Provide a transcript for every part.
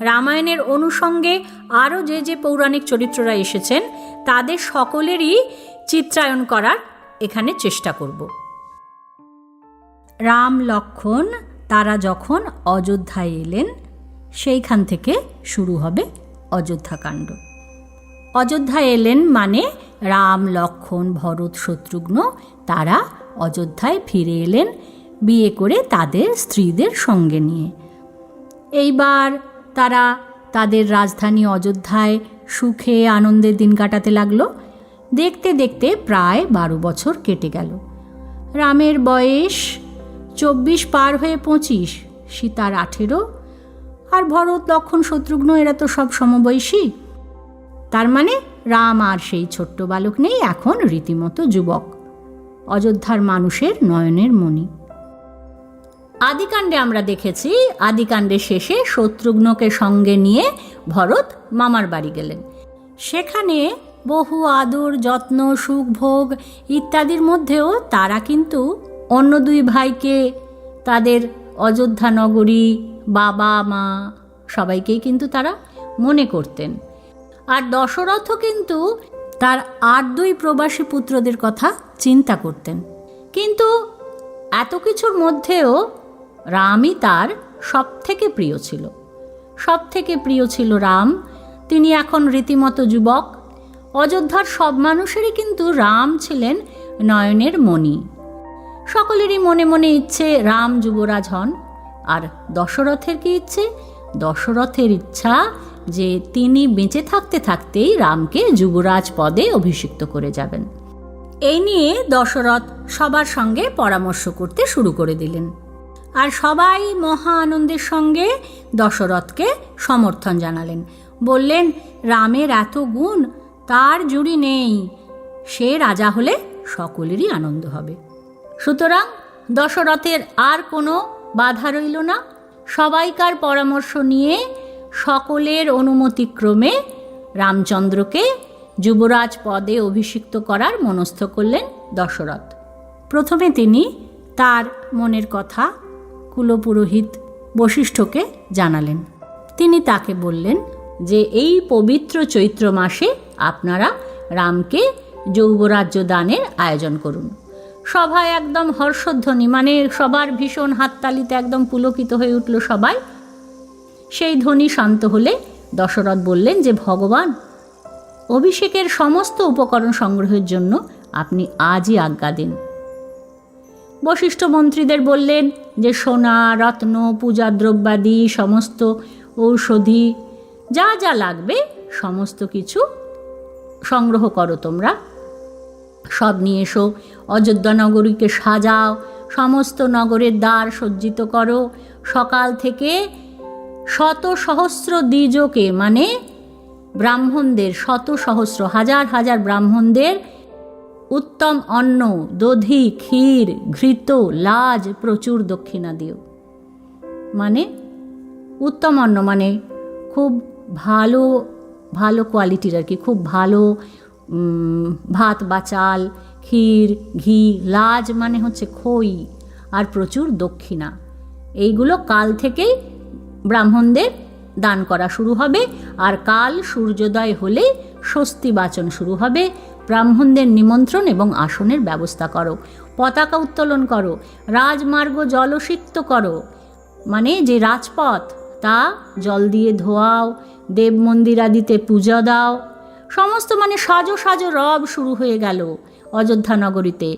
রামায়ণের অনুষঙ্গে আরও যে যে পৌরাণিক চরিত্ররা এসেছেন, তাদের সকলেরই চিত্রায়ন করার এখানে চেষ্টা করব। রাম লক্ষণ তারা যখন অযোধ্যায় এলেন, সেইখান থেকে শুরু হবে অযোধ্যাকাণ্ড অযোধ্যায় এলেন মানে রাম লক্ষণ, ভরত শত্রুঘ্ন তারা অযোধ্যায় ফিরে এলেন বিয়ে করে তাদের স্ত্রীদের সঙ্গে নিয়ে। এইবার তারা তাদের রাজধানী অযোধ্যায় সুখে আনন্দের দিন কাটাতে লাগল। দেখতে দেখতে প্রায় বারো বছর কেটে গেল। রামের বয়স চব্বিশ পার হয়ে পঁচিশ, সীতার আঠেরো। আর ভরত লক্ষণ শত্রুঘ্ন, এরা তো সব সমবয়সী। তার মানে রাম আর সেই ছোট্ট বালক নেই, এখন রীতিমতো যুবক। অযোধ্যার মানুষের নয়নের মণি। আদিকাণ্ডে আমরা দেখেছি আদিকাণ্ডের শেষে শত্রুঘ্নকে সঙ্গে নিয়ে ভরত মামার বাড়ি গেলেন। সেখানে বহু আদর, যত্ন সুখ ভোগ ইত্যাদির মধ্যেও তারা কিন্তু অন্য দুই ভাইকে তাদের অযোধ্যা নগরী বাবা, মা সবাইকেই কিন্তু তারা মনে করতেন। আর দশরথও কিন্তু তার আর দুই প্রবাসী পুত্রদের কথা চিন্তা করতেন। কিন্তু এত কিছুর মধ্যেও রামই তার সব থেকে প্রিয় ছিল। সব থেকে প্রিয় ছিল রাম। তিনি এখন রীতিমতো যুবক। অযোধ্যার সব মানুষেরই কিন্তু রাম ছিলেন নয়নের মণি। সকলেরই মনে মনে ইচ্ছে রাম যুবরাজ হন। আর দশরথের কি ইচ্ছে? দশরথের ইচ্ছা যে তিনি বেঁচে থাকতে থাকতেই রামকে যুবরাজ পদে অভিষিক্ত করে যাবেন। এই নিয়ে দশরথ সবার সঙ্গে পরামর্শ করতে শুরু করে দিলেন। আর সবাই মহা আনন্দের সঙ্গে দশরথকে সমর্থন জানালেন। বললেন, রামের এত গুণ, তার জুড়ি নেই। সে রাজা হলে সকলেরই আনন্দ হবে। সুতরাং দশরথের আর কোনো বাধা রইল না। সবাইকার পরামর্শ নিয়ে সকলের অনুমতিক্রমে রামচন্দ্রকে যুবরাজ পদে অভিষিক্ত করার মনস্থ করলেন দশরথ। প্রথমে তিনি তার মনের কথা কুলপুরোহিত বশিষ্ঠকে জানালেন। তিনি তাকে বললেন যে, এই পবিত্র চৈত্র মাসে আপনারা রামকে যৌবরাজ্য দানের আয়োজন করুন। সভায় একদম হর্ষধ্বনি মানে সবার ভীষণ হাততালিতে একদম পুলকিত হয়ে উঠল সবাই। সেই ধ্বনি শান্ত হলে দশরথ বললেন যে, ভগবান, অভিষেকের সমস্ত উপকরণ সংগ্রহের জন্য আপনি আজই আজ্ঞা দিন। বশিষ্ঠ মন্ত্রীদের বললেন যে সোনা, রত্ন, পূজা, দ্রব্যাদি, সমস্ত ঔষধি, যা যা লাগবে, সমস্ত কিছু সংগ্রহ করো তোমরা। সব নিয়ে এসো, অযোধ্যা নগরীকে সাজাও, সমস্ত নগরের দ্বার সজ্জিত করো। সকাল থেকে শত সহস্র দ্বিজকে মানে ব্রাহ্মণদের, শত সহস্র, হাজার হাজার ব্রাহ্মণদের উত্তম অন্ন, দধি, ক্ষীর, ঘৃত, লাজ প্রচুর দক্ষিণা দিও। মানে উত্তম অন্ন মানে খুব ভালো ভালো কোয়ালিটির আর কি, খুব ভালো ভাত বা চাল, ক্ষীর, ঘি, লাজ মানে হচ্ছে খই আর প্রচুর দক্ষিণা। এইগুলো কাল থেকেই ব্রাহ্মণদের দান করা শুরু হবে আর কাল সূর্যোদয় হলে স্বস্তি বাচন শুরু হবে। ব্রাহ্মণদের নিমন্ত্রণ এবং আসনের ব্যবস্থা করো। পতাকা উত্তোলন করো। রাজমার্গ জলসিক্ত করো। মানে যে রাজপথ, তা জল দিয়ে ধোয়াও, দেব মন্দির আদিতে পূজা দাও। সমস্ত মানে সাজো সাজো রব শুরু হয়ে গেল অযোধ্যা নগরীতে।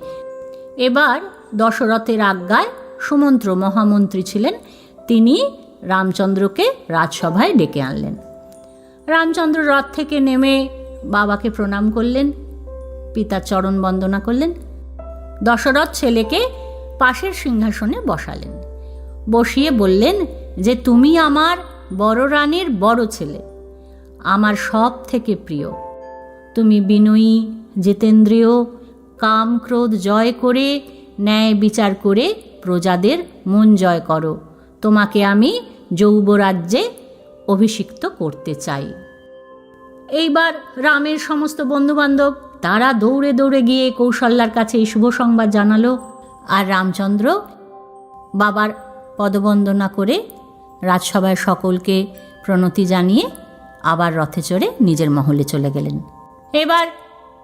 এবার দশরথের আজ্ঞায় সুমন্ত্র মহামন্ত্রী ছিলেন। তিনি রামচন্দ্রকে রাজসভায় ডেকে আনলেন। রামচন্দ্র রথ থেকে নেমে বাবাকে প্রণাম করলেন। পিতার চরণ বন্দনা করলেন। দশরথ ছেলেকে পাশের সিংহাসনে বসালেন। বসিয়ে বললেন যে, তুমি আমার বড় রানীর বড় ছেলে। আমার সব থেকে প্রিয়। তুমি বিনয়ী, জিতেন্দ্রীয়, কাম ক্রোধ জয় করে, ন্যায় বিচার করে প্রজাদের মন জয় করো। তোমাকে আমি যৌবরাজ্যে অভিষিক্ত করতে চাই। এইবার রামের সমস্ত বন্ধুবান্ধব তারা দৌড়ে দৌড়ে গিয়ে কৌশল্যার কাছে এই শুভ সংবাদ জানালো। আর রামচন্দ্র বাবার পদবন্দনা করে রাজসভায় সকলকে প্রণতি জানিয়ে আবার রথে চড়ে নিজের মহলে চলে গেলেন। এবার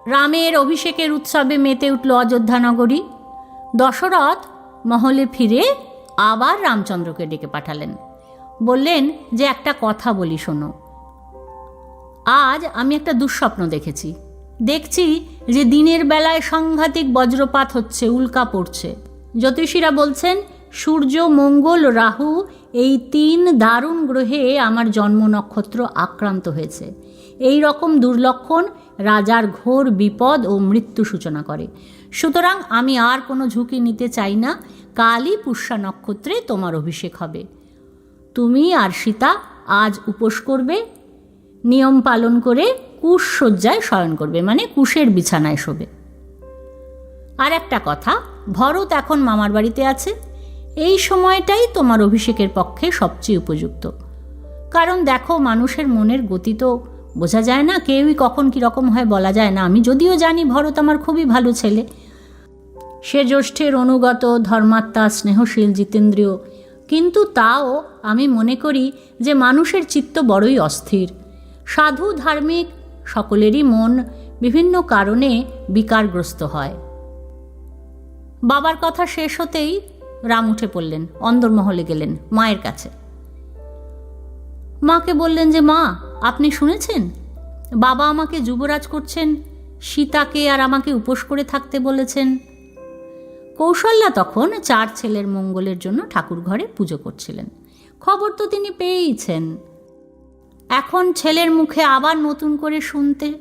রামের অভিষেকের উৎসবে মেতে উঠল অযোধ্যা নগরী। দশরথ মহলে ফিরে আবার রামচন্দ্রকে ডেকে পাঠালেন। বললেন যে, একটা কথা বলি শোনো। আজ আমি একটা দুঃস্বপ্ন দেখেছি। দেখছি যে দিনের বেলায় সাংঘাতিক বজ্রপাত হচ্ছে, উল্কা পড়ছে। জ্যোতিষীরা বলছেন, সূর্য, মঙ্গল, রাহু এই তিন দারুণ গ্রহে আমার জন্ম নক্ষত্র আক্রান্ত হয়েছে। এই রকম দুর্লক্ষণ রাজার ঘোর বিপদ ও মৃত্যু সূচনা করে। সুতরাং আমি আর কোনো ঝুঁকি নিতে চাই না। কালই পুষ্যা নক্ষত্রে তোমার অভিষেক হবে। তুমি আর সীতা আজ উপোস করবে নিয়ম পালন করে কুশ শয্যায় শয়ন করবে মানে কুশের বিছানায় শোবে। আর একটা কথা, ভরত এখন মামার বাড়িতে আছে। এই সময়টাই তোমার অভিষেকের পক্ষে সবচেয়ে উপযুক্ত। কারণ দেখো, মানুষের মনের গতি তো বোঝা যায় না, কেউই কখন কীরকম হয় বলা যায় না। আমি যদিও জানি ভরত আমার খুবই ভালো ছেলে। সে জ্যৈষ্ঠের অনুগত, ধর্মাত্মা, স্নেহশীল, জিতেন্দ্রীয়। কিন্তু তাও আমি মনে করি যে মানুষের চিত্ত বড়ই অস্থির। সাধু ধার্মিক সকলেরই মন বিভিন্ন কারণে বিকারগ্রস্ত হয়। বাবার কথা শেষ হতেই রাম উঠে পড়লেন, অন্দরমহলে গেলেন মায়ের কাছে। মাকে বললেন যে, মা, আপনি শুনেছেন? বাবা আমাকে যুবরাজ করছেন, সীতাকে আর আমাকে উপোস করে থাকতে বলেছেন। কৌশল্যা তখন চার ছেলের মঙ্গলের জন্য ঠাকুর ঘরে পুজো করছিলেন। খবর তো তিনি পেয়েইছেন। এখন ছেলের মুখে আবার নতুন করে শুনতে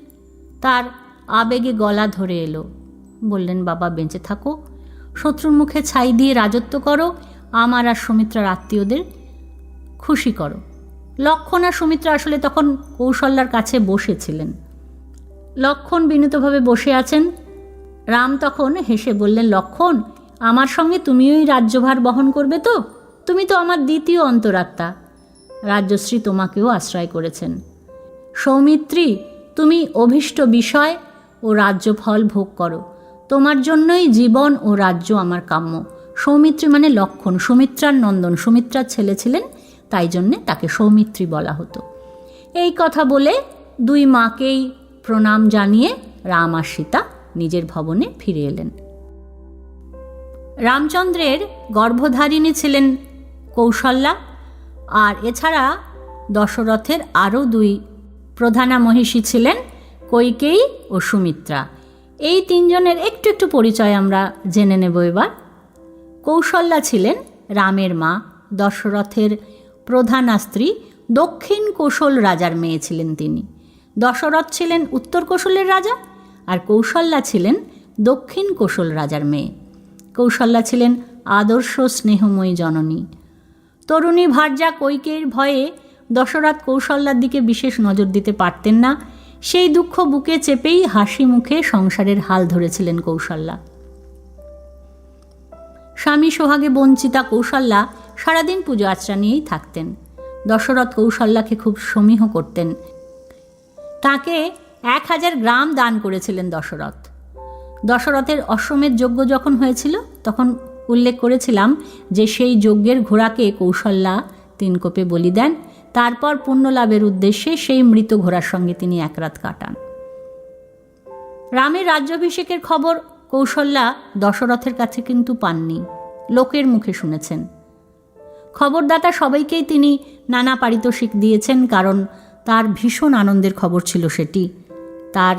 তার আবেগে গলা ধরে এলো। বললেন, বাবা, বেঁচে থাকো। শত্রুর মুখে ছাই দিয়ে রাজত্ব করো। আমার আর সুমিত্রার আত্মীয়দের খুশি করো। লক্ষণ আর সুমিত্রা আসলে তখন কৌশল্যার কাছে বসেছিলেন। লক্ষণ বিনীতভাবে বসে আছেন। রাম তখন হেসে বললেন, লক্ষণ, আমার সঙ্গে তুমিওই রাজ্যভার বহন করবে তো? তুমি তো আমার দ্বিতীয় অন্তরাত্মা। রাজ্যশ্রী তোমাকেও আশ্রয় করেছেন। সৌমিত্রী, তুমি অভীষ্ট বিষয় ও রাজ্যফল ভোগ করো। তোমার জন্যই জীবন ও রাজ্য আমার কাম্য। সৌমিত্রী মানে লক্ষণ, সুমিত্রার নন্দন। সুমিত্রার ছেলে ছিলেন, তাই জন্যে তাকে সৌমিত্রী বলা হতো। এই কথা বলে দুই মাকেই প্রণাম জানিয়ে রাম আর সীতা নিজের ভবনে ফিরে এলেন। রামচন্দ্রের গর্ভধারিণী ছিলেন কৌশল্যা। আর এছাড়া দশরথের আরও দুই প্রধানা মহিষী ছিলেন কৈকেয়ী ও সুমিত্রা। এই তিনজনের একটু একটু পরিচয় আমরা জেনে নেব এবার। কৌশল্যা ছিলেন রামের মা, দশরথের প্রধানা স্ত্রী, দক্ষিণ কৌশল রাজার মেয়ে ছিলেন তিনি। দশরথ ছিলেন উত্তর কৌশলের রাজা আর কৌশল্যা ছিলেন দক্ষিণ কৌশল রাজার মেয়ে। কৌশল্যা ছিলেন আদর্শ স্নেহময়ী জননী। তরুণী ভার্যা কৈকের ভয়ে দশরথ কৌশল্যার দিকে বিশেষ নজর দিতে পারতেন না। সেই দুঃখ বুকে চেপেই হাসি মুখে সংসারের হাল ধরেছিলেন কৌশল্যা। স্বামী সোহাগে বঞ্চিতা কৌশল্যা সারাদিন পুজো আচরা নিয়েই থাকতেন। দশরথ কৌশল্যাকে খুব সমীহ করতেন। তাকে এক হাজার গ্রাম দান করেছিলেন দশরথ। দশরথের অশ্বমেধ যজ্ঞ যখন হয়েছিল, তখন উল্লেখ করেছিলাম যে সেই যজ্ঞের ঘোড়াকে কৌশল্যা তিনকোপে বলি দেন। তারপর পুণ্য লাভের উদ্দেশ্যে সেই মৃত ঘোড়ার সঙ্গে তিনি এক রাত কাটান। রামের রাজ্যাভিষেকের খবর কৌশল্যা দশরথের কাছে কিন্তু পাননি। লোকের মুখে শুনেছেন। খবরদাতা সবাইকেই তিনি নানা পারিতোষিক দিয়েছেন কারণ তার ভীষণ আনন্দের খবর ছিল সেটি। তার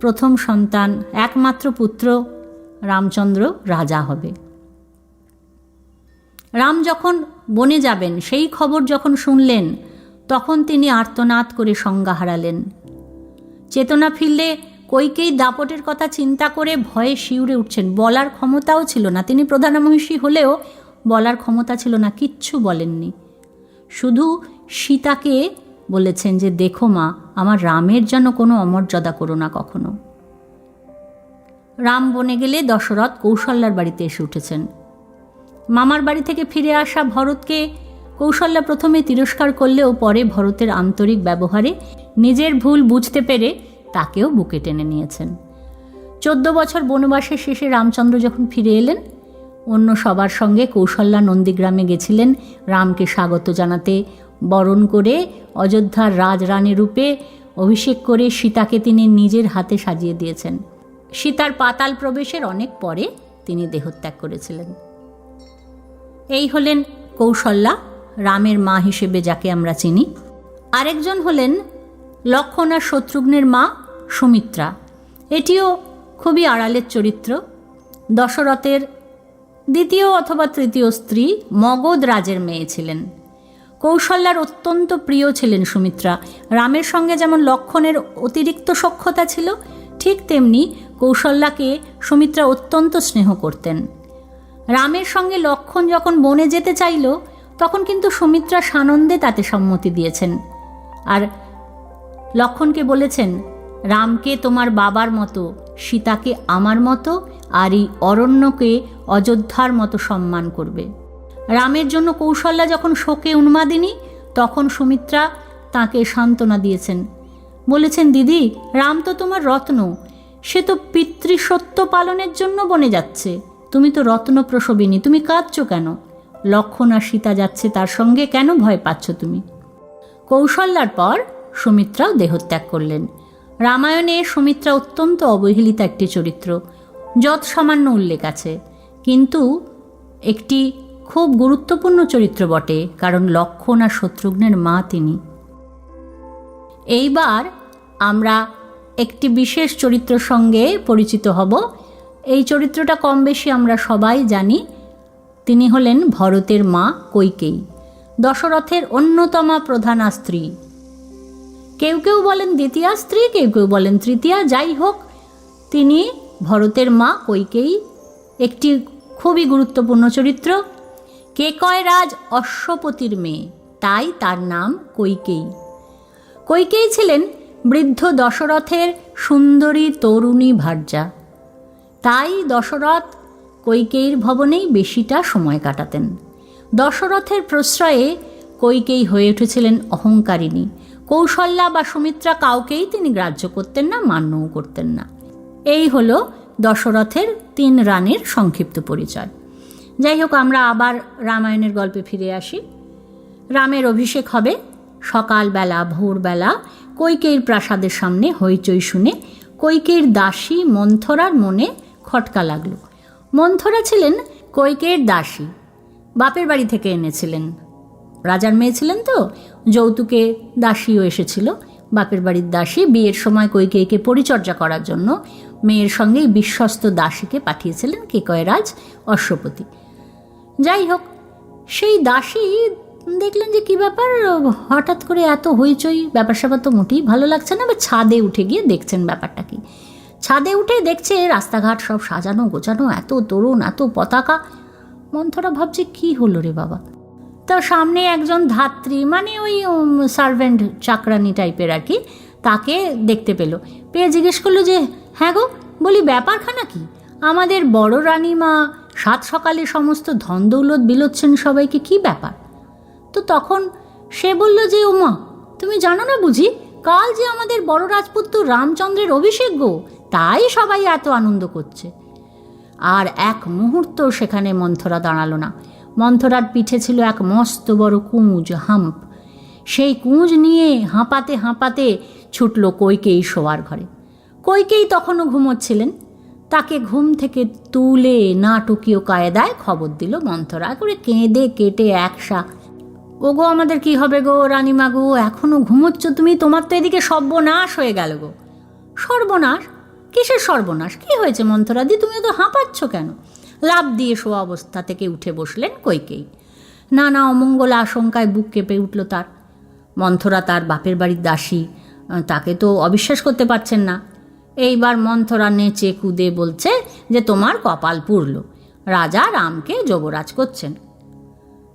প্রথম সন্তান একমাত্র পুত্র রামচন্দ্র রাজা হবে। রাম যখন বনে যাবেন, সেই খবর যখন শুনলেন, তখন তিনি আর্তনাদ করে সংজ্ঞা হারালেন। চেতনা ফিরলে কৈকেই দাপটের কথা চিন্তা করে ভয়ে শিউরে উঠছেন। বলার ক্ষমতাও ছিল না। তিনি প্রধানমহিষী হলেও বলার ক্ষমতা ছিল না। কিচ্ছু বলেননি। শুধু সীতাকে বলেছেন যে, দেখো মা, আমার রামের যেন কোনো অমর্যাদা করো না কখনো। রাম বনে গেলে দশরথ কৌশল্যার বাড়িতে এসে উঠেছেন। মামার বাড়ি থেকে ফিরে আসা ভরতকে কৌশল্যা প্রথমে তিরস্কার করলেও পরে ভরতের আন্তরিক ব্যবহারে নিজের ভুল বুঝতে পেরে তাকেও বুকে টেনে নিয়েছেন। চোদ্দ বছর বনবাসের শেষে রামচন্দ্র যখন ফিরে এলেন, অন্য সবার সঙ্গে কৌশল্যা নন্দীগ্রামে গেছিলেন। রামকে স্বাগত জানাতে, বরণ করে অযোধ্যার রাজরানী রূপে অভিষেক করে সীতাকে তিনি নিজের হাতে সাজিয়ে দিয়েছেন। সীতার পাতাল প্রবেশের অনেক পরে তিনি দেহত্যাগ করেছিলেন। এই হলেন কৌশল্যা, রামের মা হিসেবে যাকে আমরা চিনি। আরেকজন হলেন লক্ষণ আর শত্রুঘ্নের মা সুমিত্রা। এটিও খুবই আড়ালের চরিত্র। দশরথের দ্বিতীয় অথবা তৃতীয় স্ত্রী মগধ রাজের মেয়ে ছিলেন। কৌশল্যার অত্যন্ত প্রিয় ছিলেন সুমিত্রা। রামের সঙ্গে যেমন লক্ষণের অতিরিক্ত সক্ষতা ছিল ঠিক তেমনি কৌশল্যাকে সুমিত্রা অত্যন্ত স্নেহ করতেন। রামের সঙ্গে লক্ষণ যখন বনে যেতে চাইল, তখন কিন্তু সুমিত্রা সানন্দে তাতে সম্মতি দিয়েছেন। আর লক্ষণকে বলেছেন, রামকে তোমার বাবার মতো, সীতাকে আমার মতো, আর এই অরণ্যকে অযোধ্যার মতো সম্মান করবে। রামের জন্য কৌশল্যা যখন শোকে উন্মাদিনী, তখন সুমিত্রা তাকে সান্ত্বনা দিয়েছেন বলেছেন, দিদি, রাম তো তোমার রত্ন। সে তো পিতৃসত্য পালনের জন্য বনে যাচ্ছে। তুমি তো রত্ন প্রসবিনী তুমি কাঁদছো কেন? লক্ষণ আর সীতা যাচ্ছে তার সঙ্গে কেন ভয় পাচ্ছ তুমি? কৌশল্যার পর সুমিত্রাও দেহত্যাগ করলেন। রামায়ণে সুমিত্রা অত্যন্ত অবহেলিত একটি চরিত্র যৎ সামান্য উল্লেখ আছে। কিন্তু একটি খুব গুরুত্বপূর্ণ চরিত্র বটে, কারণ লক্ষণ আর শত্রুঘ্নের মা তিনি। এইবার আমরা একটি বিশেষ চরিত্রের সঙ্গে পরিচিত হব। এই চরিত্রটা কম বেশি আমরা সবাই জানি। তিনি হলেন ভরতের মা কৈকেয়ী, দশরথের অন্যতমা প্রধানা স্ত্রী। কেউ কেউ বলেন দ্বিতীয়া স্ত্রী, কেউ কেউ বলেন তৃতীয়া। যাই হোক, তিনি ভরতের মা কৈকেয়ী, একটি খুবই গুরুত্বপূর্ণ চরিত্র। কেকয় রাজ অশ্বপতির মেয়ে, তাই তার নাম কৈকেয়ী। কৈকেয়ী ছিলেন বৃদ্ধ দশরথের সুন্দরী তরুণী ভার্যা। তাই দশরথ কৈকেয়ীর ভবনেই বেশিটা সময় কাটাতেন। দশরথের প্রশ্রয়ে কৈকেয়ী হয়ে উঠেছিলেন অহংকারিণী। কৌশল্যা বা সুমিত্রা কাউকেই তিনি গ্রাহ্য করতেন না, মান্যও করতেন না। এই হলো দশরথের তিন রানীর সংক্ষিপ্ত পরিচয়। যাই হোক, আমরা আবার রামায়ণের গল্পে ফিরে আসি। রামের অভিষেক হবে সকালবেলা, ভোরবেলা কৈকেয়ীর প্রাসাদের সামনে হইচই শুনে কৈকেয়ীর দাসী মন্থরার মনে খটকা লাগল। মন্থরা ছিলেন কৈকেয়ীর দাসী, বাপের বাড়ি থেকে এনেছিলেন। রাজার মেয়ে ছিলেন তো, যৌতুকে দাসীও এসেছিল। বাপের বাড়ির দাসী বিয়ের সময় কৈকেয়ীকে পরিচর্যা করার জন্য মেয়ের সঙ্গেই বিশ্বস্ত দাসীকে পাঠিয়েছিলেন কেকয়রাজ অশ্বপতি। যাই হোক, সেই দাসী দেখলেন যে কি ব্যাপার? হঠাৎ করে এত হইচই ব্যাপার স্যাপার তো মোটেই ভালো লাগছে না, বা ছাদে উঠে গিয়ে দেখছেন ব্যাপারটা কি? ছাদে উঠে দেখছে রাস্তাঘাট সব সাজানো, গোছানো, এত তরুণ, এত পতাকা। মন্থরা ভাবছে কি হলো রে বাবা? তো সামনে একজন ধাত্রী মানে ওই সার্ভেন্ট চাকরানি টাইপের আর কি, তাকে দেখতে পেল। পেয়ে জিজ্ঞেস করল যে হ্যাঁ গো, বলি ব্যাপারখানা কি? আমাদের বড় রানীমা, সাত সকালে সমস্ত ধন দৌলত বিলোচ্ছেন সবাইকে, কি ব্যাপার? তো তখন সে বলল যে, ওমা, তুমি জানো না বুঝি, কাল যে আমাদের বড় রাজপুত্র রামচন্দ্রের অভিষেক গো, তাই সবাই এত আনন্দ করছে। আর এক মুহূর্ত সেখানে মন্থরা দাঁড়াল না। মন্থরার পিঠে ছিল এক মস্ত বড় কুঁজ, হাম্প। সেই কুঁজ নিয়ে হাঁপাতে হাঁপাতে ছুটল কৈকেয়ী শোয়ার ঘরে। কৈকেয়ী তখনও ঘুমোচ্ছিলেন। তাকে ঘুম থেকে তুলে নাটকীয় কায়দায় খবর দিল মন্থরা। করে কেঁদে কেটে একসা ও গো আমাদের কি হবে গো, রানিমা গো? এখনও ঘুমোচ্ছ তুমি? তোমার তো এদিকে সর্বনাশ হয়ে গেল গো। সর্বনাশ? কিসের সর্বনাশ? কি হয়েছে মন্থরাদি তুমি তো হাঁপাচ্ছ কেন? লাভ দিয়ে শোয়া অবস্থা থেকে উঠে বসলেন কৈকেই নানা অমঙ্গল আশঙ্কায় বুক কেঁপে উঠল তার। মন্থরা তার বাপের বাড়ির দাসী তাকে তো অবিশ্বাস করতে পারছেন না। এইবার মন্থরা নেচে কুদে বলছে যে, তোমার কপাল পুরল। রাজা রামকে যুবরাজ করছেন।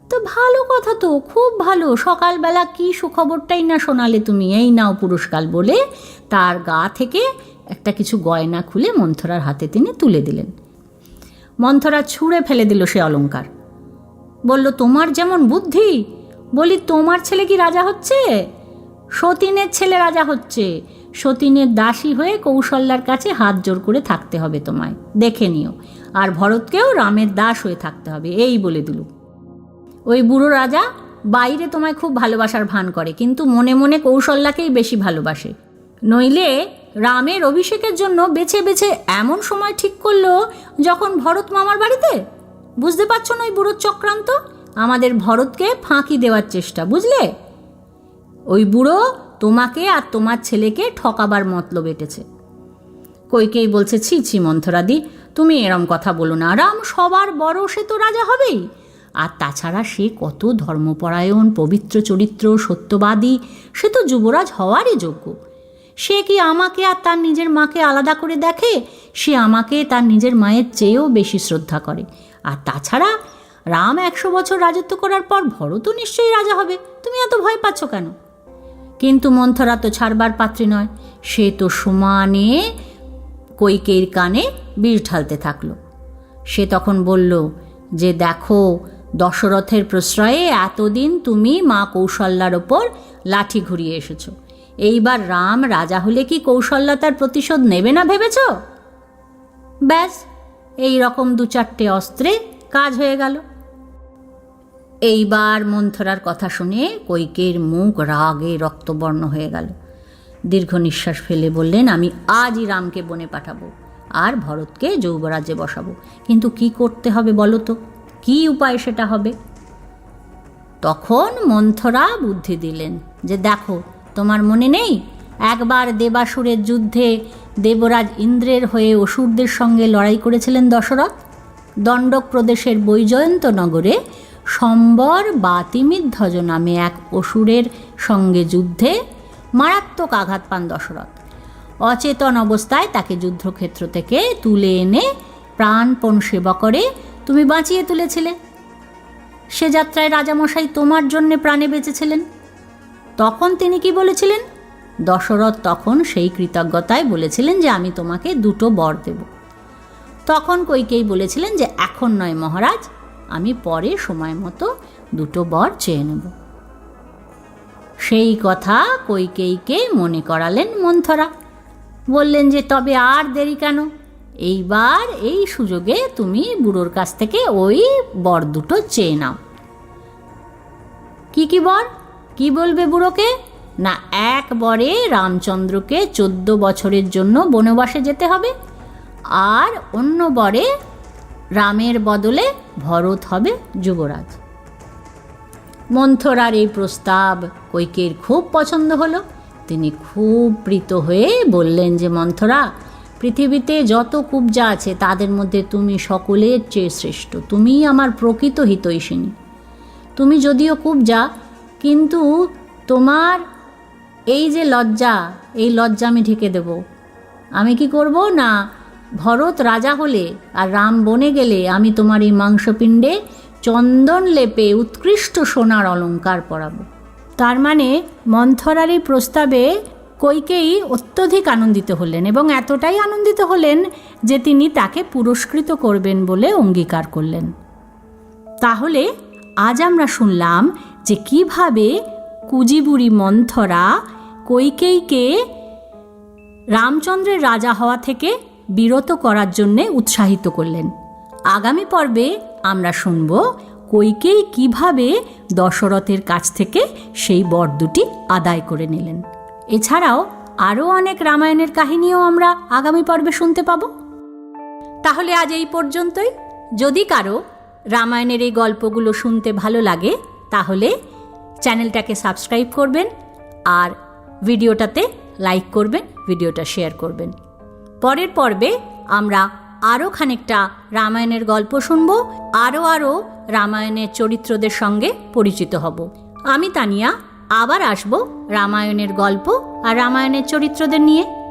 তো ভালো কথা তো, খুব ভালো। সকালবেলা কি সুখবরটাই না শোনালে তুমি? এই নাও পুরস্কার বলে তার গা থেকে একটা কিছু গয়না খুলে মন্থরার হাতে তিনি তুলে দিলেন। মন্থরা ছুঁড়ে ফেলে দিল সে অলংকার। বলল, তোমার যেমন বুদ্ধি, বলি তোমার ছেলে কি রাজা হচ্ছে? সতীনের ছেলে রাজা হচ্ছে। সতীনের দাসী হয়ে কৌশল্যার কাছে হাত জোর করে থাকতে হবে তোমায়। দেখে নিও। আর ভরতকেও রামের দাস হয়ে থাকতে হবে, এই বলে দিল ওই বুড়ো রাজা বাইরে তোমায় খুব ভালোবাসার ভান করে, কিন্তু মনে মনে কৌশল্যাকেই বেশি ভালোবাসে। নইলে রামের অভিষেকের জন্য বেছে বেছে এমন সময় ঠিক করল যখন ভরত মামার বাড়িতে? বুঝতে পারছ না ওই বুড়োর চক্রান্ত? আমাদের ভরতকে ফাঁকি দেওয়ার চেষ্টা, বুঝলে? ওই বুড়ো তোমাকে আর তোমার ছেলেকে ঠকাবার মতলব এটেছে। কইকেই বলছে, ছি ছি, মন্থরাদি, তুমি এরম কথা বলো না। রাম সবার বড়, সে তো রাজা হবেই। আর তাছাড়া সে কত ধর্মপরায়ণ, পবিত্র চরিত্র, সত্যবাদী, সে তো যুবরাজ হওয়ারই যোগ্য। সে কি আমাকে আর তার নিজের মাকে আলাদা করে দেখে? সে আমাকে তার নিজের মায়ের চেয়েও বেশি শ্রদ্ধা করে। আর তাছাড়া রাম একশো বছর রাজত্ব করার পর ভরতও নিশ্চয়ই রাজা হবে। তুমি এত ভয় পাচ্ছ কেন? কিন্তু মন্থরা তো ছাড়বার পাত্রী নয়। সে তো সমানে কৈকের কানে বিষ ঢালতে থাকল। সে তখন বলল, যে দেখো দশরথের প্রশ্রয়ে এতদিন তুমি মা কৌশল্যার ওপর লাঠি ঘুরিয়ে এসেছ। এইবার রাম রাজা হলে কি কৌশল্যা তার প্রতিশোধ নেবে না ভেবেছ? ব্যাস, এই রকম দু চারটে অস্ত্রে কাজ হয়ে গেল। এইবার মন্থরার কথা শুনে কৈকের মুখ রাগে রক্তবর্ণ হয়ে গেল। দীর্ঘ নিঃশ্বাস ফেলে বললেন, আমি আজই রামকে বনে পাঠাবো, আর ভরতকে যৌবরাজ্যে বসাবো। কিন্তু কি করতে হবে বলো তো? কী উপায় সেটা হবে? তখন মন্থরা বুদ্ধি দিলেন যে দেখো, তোমার মনে নেই? একবার দেবাসুরের যুদ্ধে দেবরাজ ইন্দ্রের হয়ে অসুরদের সঙ্গে লড়াই করেছিলেন দশরথ? দণ্ডক প্রদেশের বৈজয়ন্ত নগরে সম্বর বা তিমিধ্বজ নামে এক অসুরের সঙ্গে যুদ্ধে মারাত্মক আঘাত পান দশরথ। অচেতন অবস্থায় তাকে যুদ্ধক্ষেত্র থেকে তুলে এনে প্রাণপণ সেবা করে তুমি বাঁচিয়ে তুলেছিলে। সে যাত্রায় রাজামশাই তোমার জন্যে প্রাণে বেঁচেছিলেন। তখন তিনি কি বলেছিলেন? দশরথ তখন সেই কৃতজ্ঞতায় বলেছিলেন যে আমি তোমাকে দুটো বর দেব। তখন কৈকেই বলেছিলেন যে এখন নয় মহারাজ, আমি পরে সময় মতো দুটো বর চেয়ে নেব। সেই কথা কৈকেয়ীকে মনে করালেন মন্থরা। বললেন যে তবে আর দেরি কেন? এইবার এই সুযোগে তুমি বুড়োর কাছ থেকে ওই বর দুটো চেয়ে নাও। কি কি বর? কি বলবে বুড়োকে? না, এক বরে রামচন্দ্রকে চোদ্দ বছরের জন্য বনবাসে যেতে হবে, আর অন্য বরে রামের বদলে ভরত হবে যুবরাজ। মন্থরার এই প্রস্তাব কৈকের খুব পছন্দ হলো। তিনি খুব প্রীত হয়ে বললেন যে, মন্থরা পৃথিবীতে যত কুবজা আছে, তাদের মধ্যে তুমি সকলের চেয়ে শ্রেষ্ঠ। তুমিই আমার প্রকৃত হিতৈষিনী। তুমি যদিও কুবজা, কিন্তু তোমার এই যে লজ্জা, এই লজ্জা আমি ঢেকে দেব। আমি কি করব না? ভরত রাজা হলে আর রাম বনে গেলে আমি তোমার এই মাংসপিণ্ডে চন্দন লেপে উৎকৃষ্ট সোনার অলঙ্কার পরাবো। তার মানে মন্থরার প্রস্তাবে কৈকেয়ী অত্যধিক আনন্দিত হলেন এবং এতটাই আনন্দিত হলেন যে তিনি তাকে পুরস্কৃত করবেন বলে অঙ্গীকার করলেন। তাহলে আজ আমরা শুনলাম যে কীভাবে কুজিবুড়ি মন্থরা কৈকেয়ীকে রামচন্দ্রের রাজা হওয়া থেকে বিরত করার জন্যে উৎসাহিত করলেন। আগামী পর্বে আমরা শুনব কৈকেয়ী কীভাবে দশরথের কাছ থেকে সেই বর দুটি আদায় করে নিলেন। এছাড়াও আরও অনেক রামায়ণের কাহিনীও আমরা আগামী পর্বে শুনতে পাব। তাহলে আজ এই পর্যন্তই। যদি কারও রামায়ণের এই গল্পগুলো শুনতে ভালো লাগে, তাহলে চ্যানেলটাকে সাবস্ক্রাইব করবেন আর ভিডিওটাতে লাইক করবেন, ভিডিওটা শেয়ার করবেন। পরের পর্বে আমরা আরও খানিকটা রামায়ণের গল্প শুনব, আরও আরও রামায়ণের চরিত্রদের সঙ্গে পরিচিত হব। আমি তানিয়া আবার আসব রামায়ণের গল্প আর রামায়ণের চরিত্রদের নিয়ে।